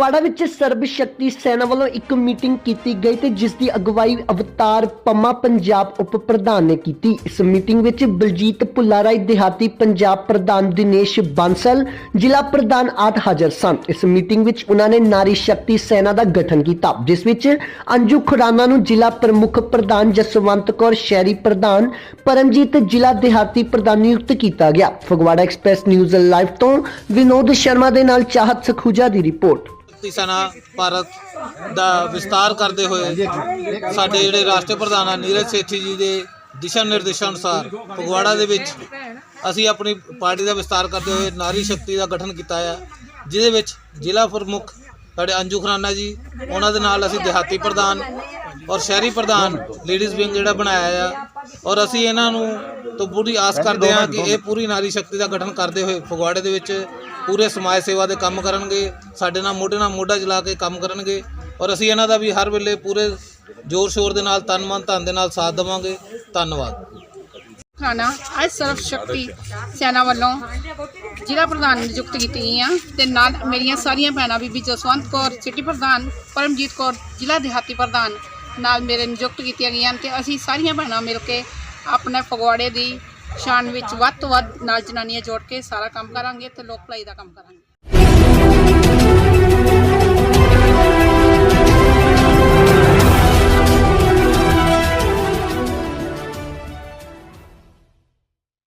ਫਗਵਾੜਾ ਵਿੱਚ ਸਰਬ ਸ਼ਕਤੀ ਸੈਨਾ ਵੱਲੋਂ ਇੱਕ ਮੀਟਿੰਗ ਕੀਤੀ ਗਈ ਤੇ ਜਿਸ ਦੀ ਅਗਵਾਈ ਅਵਤਾਰ ਪੰਮਾ ਪੰਜਾਬ ਉਪ ਪ੍ਰਧਾਨ ਨੇ ਕੀਤੀ। ਇਸ ਮੀਟਿੰਗ ਵਿੱਚ ਬਲਜੀਤ ਭੁੱਲਾਰਾਈ ਦਿਹਾਤੀ ਪੰਜਾਬ ਪ੍ਰਧਾਨ ਦਿਨੇਸ਼ ਬਾਂਸਲ, ਜ਼ਿਲ੍ਹਾ ਪ੍ਰਧਾਨ ਆਦਿ ਹਾਜ਼ਰ ਸਨ। ਇਸ ਮੀਟਿੰਗ ਵਿੱਚ ਉਹਨਾਂ ਨੇ ਨਾਰੀ ਸ਼ਕਤੀ ਸੈਨਾ ਦਾ ਗਠਨ ਕੀਤਾ। ਜਿਸ ਵਿੱਚ ਅੰਜੂ ਖੁਰਾਨਾ ਨੂੰ ਜ਼ਿਲ੍ਹਾ ਪ੍ਰਮੁੱਖ ਪ੍ਰਧਾਨ ਜਸਵੰਤ ਕੌਰ, ਸ਼ਹਿਰੀ ਪ੍ਰਧਾਨ ਪਰਮਜੀਤ, ਜ਼ਿਲ੍ਹਾ ਦਿਹਾਤੀ ਪ੍ਰਧਾਨ ਨਿਯੁਕਤ ਕੀਤਾ ਗਿਆ। ਫਗਵਾੜਾ ਐਕਸਪ੍ਰੈਸ ਨਿਊਜ਼ ਲਾਈਵ ਤੋਂ ਵਿਨੋਦ ਸ਼ਰਮਾ ਦੇ ਨਾਲ ਚਾਹਤ ਸਖੂਜਾ ਦੀ ਰਿਪੋਰਟ। ਸ਼ਕਤੀ ਸੈਨਾ ਭਾਰਤ ਦਾ ਵਿਸਤਾਰ ਕਰਦੇ ਹੋਏ ਸਾਡੇ ਜਿਹੜੇ ਰਾਸ਼ਟਰੀ ਪ੍ਰਧਾਨ ਆ ਨੀਰਜ ਸੇਠੀ ਜੀ ਦੇ ਦਿਸ਼ਾ ਨਿਰਦੇਸ਼ਾਂ ਅਨੁਸਾਰ ਫਗਵਾੜਾ ਦੇ ਵਿੱਚ ਅਸੀਂ ਆਪਣੀ ਪਾਰਟੀ ਦਾ ਵਿਸਤਾਰ ਕਰਦੇ ਹੋਏ ਨਾਰੀ ਸ਼ਕਤੀ ਦਾ ਗਠਨ ਕੀਤਾ ਹੈ ਜਿਹਦੇ ਵਿੱਚ ਜ਼ਿਲ੍ਹਾ ਪ੍ਰਮੁੱਖ ਸਾਡੇ ਅੰਜੂ ਖਰਾਨਾ ਜੀ ਉਹਨਾਂ ਦੇ ਨਾਲ ਅਸੀਂ ਦਿਹਾਤੀ ਪ੍ਰਧਾਨ ਔਰ ਸ਼ਹਿਰੀ ਪ੍ਰਧਾਨ ਲੇਡੀਜ਼ ਵਿੰਗ ਜਿਹੜਾ ਬਣਾਇਆ ਆ ਔਰ ਅਸੀਂ ਇਹਨਾਂ ਨੂੰ ਤੋਂ ਪੂਰੀ ਆਸ ਕਰਦੇ ਹਾਂ ਕਿ ਇਹ ਪੂਰੀ ਨਾਰੀ ਸ਼ਕਤੀ ਦਾ ਗਠਨ ਕਰਦੇ ਹੋਏ ਫਗਵਾੜੇ ਦੇ ਵਿੱਚ ਪੂਰੇ ਸਮਾਜ ਸੇਵਾ ਦੇ ਕੰਮ ਕਰਨਗੇ, ਸਾਡੇ ਨਾਲ ਮੋਢੇ ਨਾਲ ਮੋਢਾ ਜਲਾ ਕੇ ਕੰਮ ਕਰਨਗੇ ਔਰ ਅਸੀਂ ਇਹਨਾਂ ਦਾ ਵੀ ਹਰ ਵੇਲੇ ਪੂਰੇ ਜ਼ੋਰ ਸ਼ੋਰ ਦੇ ਨਾਲ, ਤਨ ਮਨ ਧਨ ਦੇ ਨਾਲ ਸਾਥ ਦੇਵਾਂਗੇ। ਧੰਨਵਾਦ। ਖਾਣਾ, ਅੱਜ ਸਰਵ ਸ਼ਕਤੀ ਸੈਨਾ ਵੱਲੋਂ ਜ਼ਿਲ੍ਹਾ ਪ੍ਰਧਾਨ ਨਿਯੁਕਤ ਕੀਤੀ ਗਈ ਆ ਤੇ ਨਾਲ ਮੇਰੀਆਂ ਸਾਰੀਆਂ ਭੈਣਾਂ ਬੀਬੀ ਜਸਵੰਤ ਕੌਰ, ਸਿਟੀ ਪ੍ਰਧਾਨ ਪਰਮਜੀਤ ਕੌਰ, ਜ਼ਿਲ੍ਹਾ ਦਿਹਾਤੀ ਪ੍ਰਧਾਨ ਨਾਲ ਮੇਰੇ ਨਿਯੁਕਤ ਕੀਤੀਆਂ ਗਈਆਂ ਤੇ ਅਸੀਂ ਸਾਰੀਆਂ ਭੈਣਾਂ ਮਿਲ ਕੇ ਆਪਣੇ ਫਗਵਾੜੇ ਦੀ ਸ਼ਾਨ ਵਿੱਚ ਵੱਧ ਤੋਂ ਵੱਧ ਨਾਲ ਜਨਾਨੀਆਂ ਜੋੜ ਕੇ ਸਾਰਾ ਕੰਮ ਕਰਾਂਗੇ ਤੇ ਲੋਕ ਭਲਾਈ ਦਾ ਕੰਮ ਕਰਾਂਗੇ।